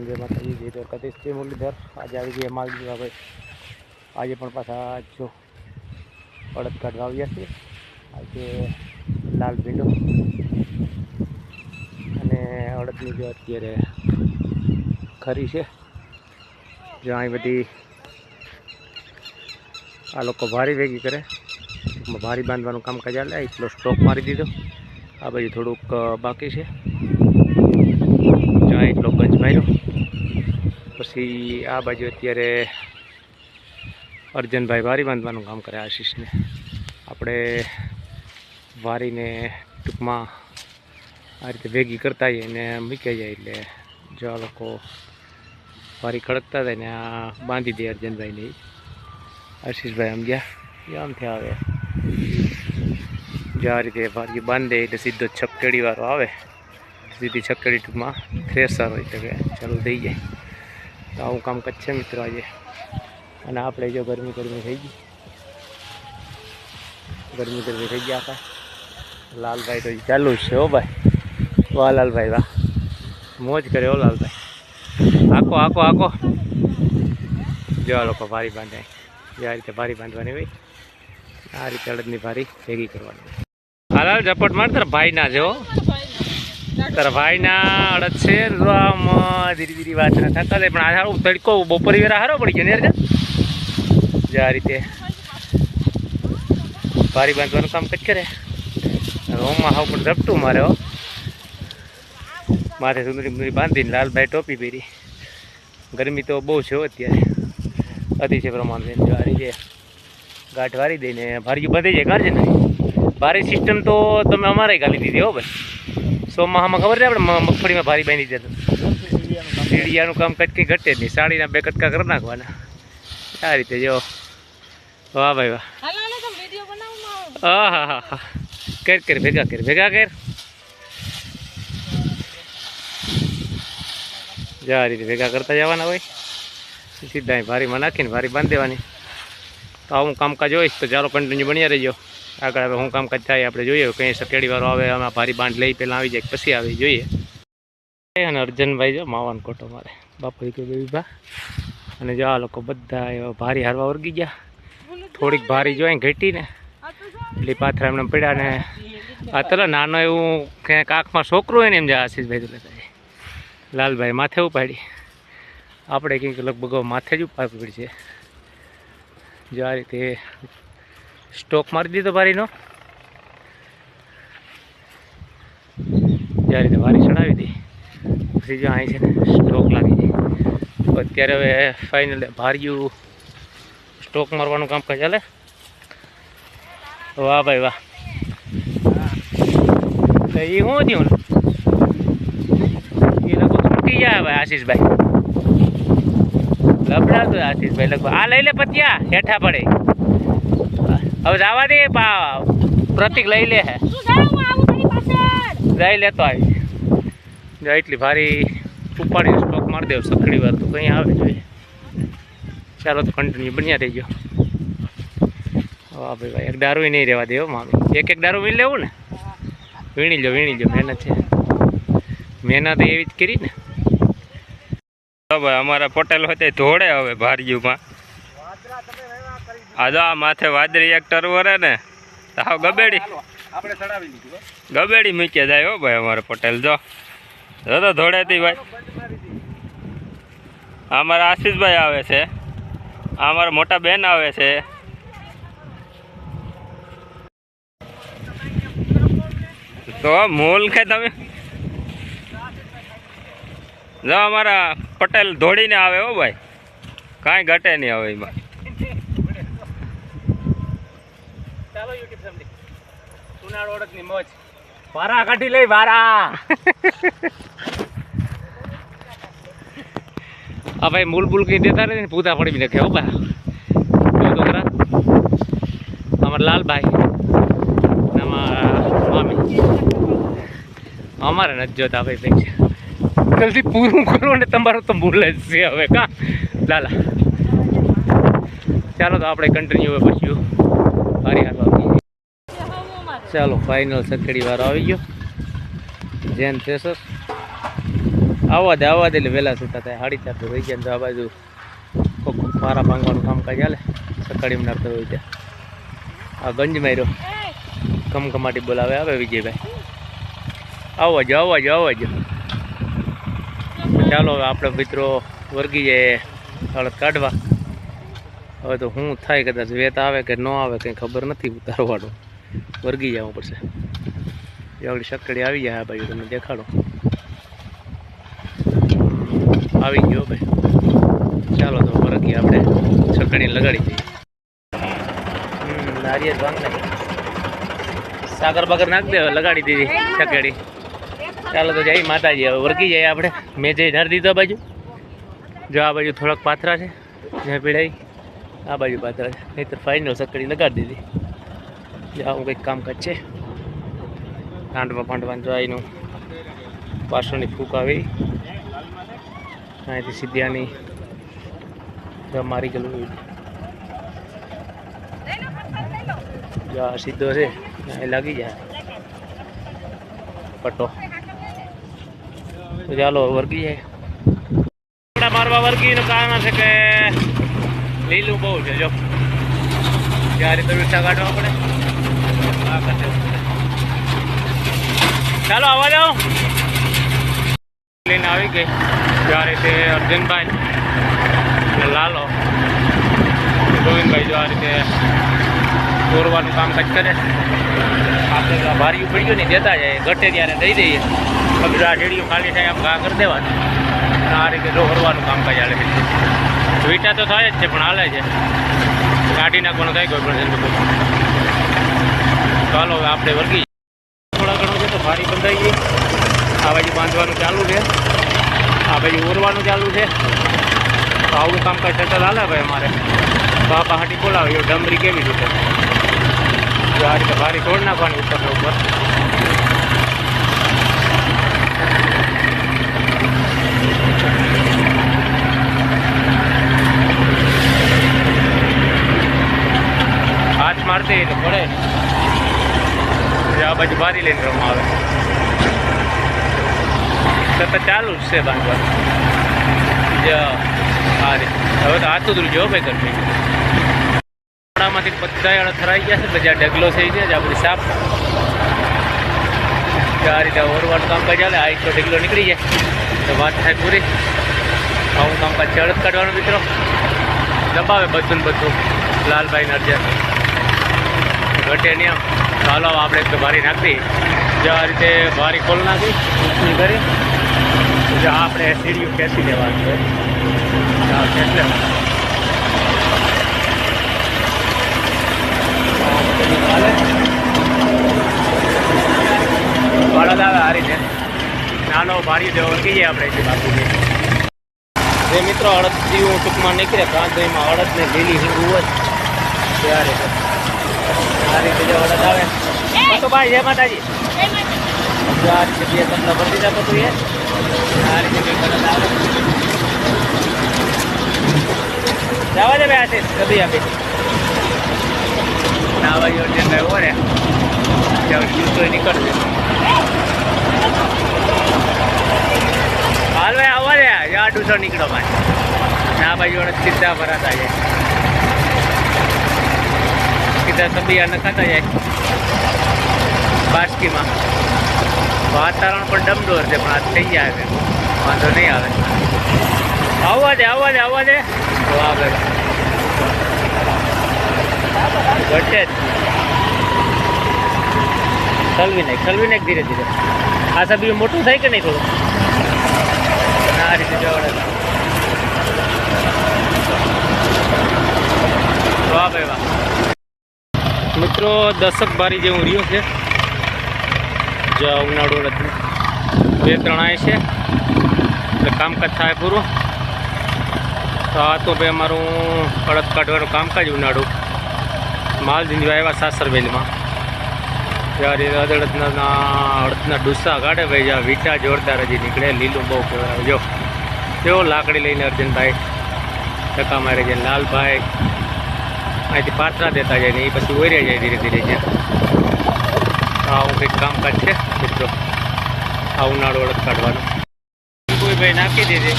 જય માતાજી, જય દ્વારકાધીશ, જય મુરલીધર. આજે આવી ગયા માલ દીધા ભાઈ આજે પણ પાછા જો અડદ કાઢવા આવ્યા છીએ. આજે લાલ ભીંડો. અને અડદની જો અત્યારે ખરી છે. જો અહીં બધી આ લોકો ભારી ભેગી કરે. ભારી બાંધવાનું કામકાજ લે એટલો સ્ટોક મારી દીધો. આ બાજુ થોડુંક બાકી છે. જ્યાં એટલો ગંજ માર્યો. પછી આ બાજુ અત્યારે અર્જનભાઈ વારી બાંધવાનું કામ કરે આશીષને. આપણે વારીને ટૂંકમાં આ રીતે ભેગી કરતા જઈએ ને મૂકી જાય એટલે જો આ લોકો વારી ખડકતા થાય ને આ બાંધી દે અર્જનભાઈને. આશીષભાઈ આમ ગયા. એમ આમથી આવે જો આ રીતે વારી બાંધે એટલે સીધો છપકેડીવાળો આવે. સીધી છક્કડી ટૂંકમાં થ્રેસર હોય તો કે ચાલુ થઈ જાય. તો આવું કામકાજ છે મિત્રો આજે. અને આપણે જો ગરમી ગરમી થઈ ગઈ. ગરમી ગરમી થઈ ગયા આપણે લાલભાઈ તો ચાલુ જ છે હો ભાઈ. વાહ લાલભાઈ વાહ. મોજ કરે હો લાલભાઈ. આખો આખો આખો જો લોકો ભારી બાંધે. જે રીતે ભારી બાંધવાની હોય. આ રીતે અડદની ભારી ભેગી કરવાની. હાલ હાલ, ઝપટ માર તારા ભાઈ ના હો. તારા ભાઈના અડદ છે ધીરે ધીરે વાત ના થતા પણ આ સારું તડકો બપોરી વેરા હારો પડી ગયો ને જે. આ રીતે. ભારી બાંધવાનું કામ કચ કરે. રોમમાં હાવ પણ ઝપટું મારે, હો. માથે સુંદરી મુંદરી બાંધીને લાલભાઈ ટોપી પહેરી. ગરમી તો બહુ છે અત્યારે. અતિશય પ્રમાણમાં. જો આ રીતે ગાંઠ વારી દઈને ભારીયું બાંધી જાય કાઢજે ને. ભારી સિસ્ટમ તો તમે અમારે ગાલી દીધી હો, ભાઈ. સોમાહામાં ખબર છે આપણે મગફળીમાં ભારી બાંધી દેતો સીડિયાનું કામ કંઈ ઘટે જ નહીં. સાડીના બે કટકા કરી નાખવાના. આ રીતે જો. વાહ ભાઈ વાહ. હા હા હા કર કર ભેગા કર ભેગા કર. જા રીતે ભેગા કરતા જવાના હોય. સીધા ભારીમાં નાખીને ભારી બાંધી દેવાની. તો આવું કામકાજ હોય તો ચાલો કન્ટિન્યુ બન્યા રહેજો. આગળ હવે હું કામકાજ થાય, આપણે જોઈએ. કંઈ સકેડી વાળો આવે, આમાં ભારી બાંધ લઈ પહેલાં આવી જાય, પછી આવી જોઈએ. અને અર્જનભાઈ જો માવાનો કોટો મારે. બાપુ કે બેબી અને જો આ લોકો બધા એવા ભારી હારવા વર્ગી ગયા. થોડીક ભારી જોઈ ઘટીને એટલે પાથરા એમને પડ્યા ને. આ તલે નાનો એવું ક્યાંક આંખમાં છોકરું હોય ને, એમ જે આશીષભાઈ લેતા લાલભાઈ માથે ઉપાડી. આપણે કંઈક લગભગ માથે જ ઉપાડવી પડશે જો આ રીતે સ્ટોક મારી દીધો ભારીનો જે આ રીતે ભારી ચડાવી દી. પછી જો અહીં છે ને સ્ટોક લાગી જાય અત્યારે હવે ફાઇનલ ભાર્યું સ્ટોક મારવાનું કામ ચાલે વાહ ભાઈ વાહ. તો એ શું થયું? એ લોકો તૂટી જાય ભાઈ આશીષભાઈ. લબડાતો આશીષભાઈ લગભગ. આ લઈ લે પતિયા હેઠા પડે. હવે જવા દે પા પ્રતિક લઈ લે હે. લઈ લેતો આવી જો એટલી ભારી ઉપાડી સ્ટોક મારી દેવ સખડી વાર તો કંઈ આવે જોઈએ ચાલો તો કન્ટિન્યુ બન્યા થઈ ગયો વાહ ભાઈ ભાઈ એક દારૂ નહીં રહેવા દેવો મામી એક એક દારૂ વીણી લેવું ને? વીણી લો વીણી લો મહેનત છે. મહેનત એવી જ કરી ને. હવે અમારા પટેલ હોય ધોળે હવે ભાર્યુમાં. આ જો આ માથે વાદળી એક ટરવરે ને, તો હાવ ગબેડી. ગબેડી મૂકી જાય હો ભાઈ અમારે પટેલ, જો. તો ધોળેથી ભાઈ. અમારા આશીષભાઈ આવે છે. અમારા મોટા બેન આવે છે. તો મૂલ કે તમે જો અમારા પટેલ ધોડીને આવે હો ભાઈ. કાંઈ ઘટે નહીં હવે એમાં. ચાલો યુટ્યુબ ફેમિલી ઉનાળો ઓળખની મોજ. વારા કાઢી લઈ વારા. આ ભાઈ મૂળ બુલ કઈ દેતા નથી પૂતા પડી નાખે હો બા. જો અમારા લાલભાઈ અમારે નથી જોતા ભાઈ પૈસા જલ્દી પૂરું કરો ને તમારું તો ભૂલ જ છે હવે કા? લાલા. ચાલો તો આપણે કન્ટિન્યુ પછી ફરી હાલવા ચાલો ફાઇનલ સકડી વાર આવી ગયો. જેન થેસર આવવા દે આવવા દે એટલે વહેલા સુતા થાય. સાડી ચાર તો રહી ગયા તો આ બાજુ કોક મારા ભાંગવાનું કામકાજ ચાલે સકાળીમાં નાખતો હોય છે આ ગંજ માર્યો. કમકમાટી બોલાવે આવે વિજયભાઈ. આવવા જો આવવા જો આવવા જો ચાલો હવે આપણે મિત્રો વર્ગી જઈએ હળદ કાઢવા. હવે તો શું થાય કદાચ વેત આવે કે ન આવે કંઈ ખબર નથી ઉતારવાનું. વર્ગી જવું પડશે. એવડી સકડી આવી જાય આ ભાઈ તમને દેખાડો. આવી ગયો ભાઈ. ચાલો તો વર્ગી આપણે સકડી લગાડી દઈએ. હમ, નારિયેળ ભાંગ નાખી સાકર બાકર નાખ દે લગાડી દીધી સકડી. ચાલો તો જઈ માતાજી, હવે વર્ગી જાય આપણે. મેં જઈ ધર દીધો બાજુ. જો આ બાજુ થોડાક પાથરા છે, જ્યાં પીડાઈ. આ બાજુ પાથરા છે. નહીં તો ફાઇનલ સકડી લગાડી દીધી. જો આવું કંઈક કામકાજ છે. કાંડવા પાંડવાનું જો અહીંનું પાછળની ફૂંક આવી. અહીંથી સીધી જો મારી ગયેલું સીધો છે લાગી જાય. પટ્ટો. ચાલો વર્ગી જાય આપણા મારવા વર્ગીનું કારણ છે કે લીલું બહુ છે, જો. ત્યારે તો વિટા કાઢવા પડે. ચાલો આવવા જાઓ લઈને આવી ગઈ. જ્યારે તે અર્જુનભાઈ લાલો. ગોવિંદભાઈ જો આ રીતે દોરવાનું કામકાજ કરે. આપણે ભારી ઉપડી ગયું ને દેતા જાય. ઘટે ત્યારે દઈ દઈએ. ઢેડીઓ ખાલી થાય આમ ઘા કરી દેવાનું. આ રીતે દોરવાનું કામકાજ હાલે છે. વીટા તો થાય જ છે, પણ હાલે છે. કાઢી નાખવાનું થાય કોઈ પણ ચાલો હવે આપણે વર્ગી થોડા ઘણું છે તો ભારી બંધાઈ ગઈ આ બાજુ બાંધવાનું ચાલુ છે. આ બાજુ ઓરવાનું ચાલુ છે. તો આવું કામકાજ સટલ હાલે ભાઈ અમારે. બાપા હાટી બોલાવે, એ ડમરી કેવી રીતે? આ રીતે ભારી તોડ નાખવાની ઉપર ઉપર. હાથ મારતી તો પડે. આ બાજુ બારી લઈને રમવા આવે. સતત ચાલુ જ છે બાંધવા આ રીતે હવે તો હાથ ઉતરું જો ભાઈ માંથી બધા થરાઈ ગયા છે બધા ઢગલો થઈ છે જે આપણી સાપ જે આ રીતે ઓરવાનું કામકાજ ચાલે, આ એકસો ઢીકલો નીકળી જાય. તો વાત થાય પૂરી. આવું કામકાજ છે. અડદ કાઢવાનું મિત્રો. દબાવે બધું ને બધું. લાલભાઈ નરજર ઘટે નહીં ચાલો આપણે તો ભારી નાખી. જો આ રીતે ભારી ખોલ નાખી. ઊંચી કરી. જો આપણે સીડીઓ ખેંચી લેવાનું છે. ખેંચ લેવાનું બળદ આવે આ રીતે નાનો ભારી દેવો કહીએ આપણે જે બાપુજી જે મિત્રો અડદથી હું ટૂંકમાં નીકળે કાં તો એમાં અડદ ને લીલી હિંગ જ ત્યારે આ રીતે જો અડદ આવે. તો ભાઈ જય માતાજી. આ રીતે બે તમને ભરતી દીધા તું એ. આ રીતે કંઈક અડદ આવે. જવા દે ભાઈ આશીષ કદી આપી. ના ભાઈ જે કઈ હોય ને ત્યાં જૂતો નીકળશે. હાલ ભાઈ આવો દે યા ડૂસો નીકળો ભાઈ. ના ભાઈ જોડે સીધા ભરાતા જાય. સીધા સબિયા નખાતા જાય. બાસ્કીમાં. વાતાવરણ પણ ડમડોર છે, પણ આ થઈ જાય છે વાંધો નહીં આવે. આવવા દે આવવા દે આવવા દે. આવે ઘટે જ. ખલવી નાખ ખલવી નાખ ધીરે ધીરે. આ સબિયું મોટું થાય કે નહીં થોડું? આ રીતે જવાડે વાહ ભાઈ વાહ. મિત્રો, દશક બારી જેવું રહ્યું છે. જો ઉનાળુ નથી બે ત્રણ આય છે. એટલે કામકાજ થાય પૂરું. તો આ તો ભાઈ અમારું અડદ કાઢવાનું કામકાજ ઉનાળું. માલ જીંદવા આવ્યા સાસરવેલીમાં. જ્યારે અડદના અડદના ડુસ્સા કાઢે ભાઈ, જ્યાં વીટા જોરદાર હજી નીકળે, લીલું બહુ કહેવાય. જો, કેવો લાકડી લઈને અર્જુનભાઈ ટકા મારે છે. લાલભાઈ અહીંથી પાત્રા દેતા જાય ને એ પછી ઓર્યા જાય ધીરે ધીરે ત્યાં આવું કંઈક કામકાજ છે, મિત્રો. આ ઉનાળો અડદ કાઢવાનું. કોઈ ભાઈ નાખી દીધી.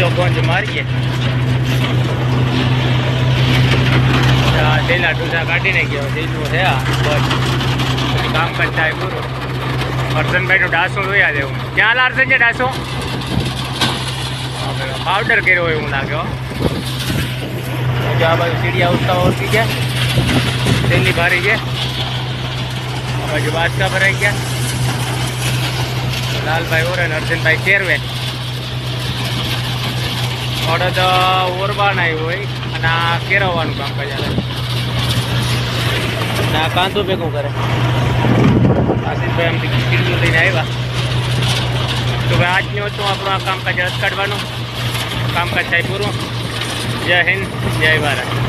જો ગોંજ મારીએ. આ ડેલા કાઢી નાખ્યો છે આ, બસ. પછી કરતા થાય પૂરું. હર્ષનભાઈનું ડાસું જોયા દેવું ક્યાં લારસન છે ડાસું? પાવડર કર્યો હોય એવું લાગ્યો આ બાજુ સીડિયા ઉઠતા ઓળખી ગયા તેલની ભારી છે. બાજુ બાસકા ભરાઈ ગયા. લાલભાઈ ઓરે ને અર્જુનભાઈ કેરવે ઓરબાન આવ્યું હોય. અને આ કેરવવાનું કામ કરે. અને આ કાંતો ભેગું કરે. આશીષભાઈ એમથી કીડું લઈને આવ્યા. તો ભાઈ આજનું હતું આપણું આ કામકાજ કાઢવાનું કામકાજ થાય પૂરું. જય હિન્દ જય ભારત.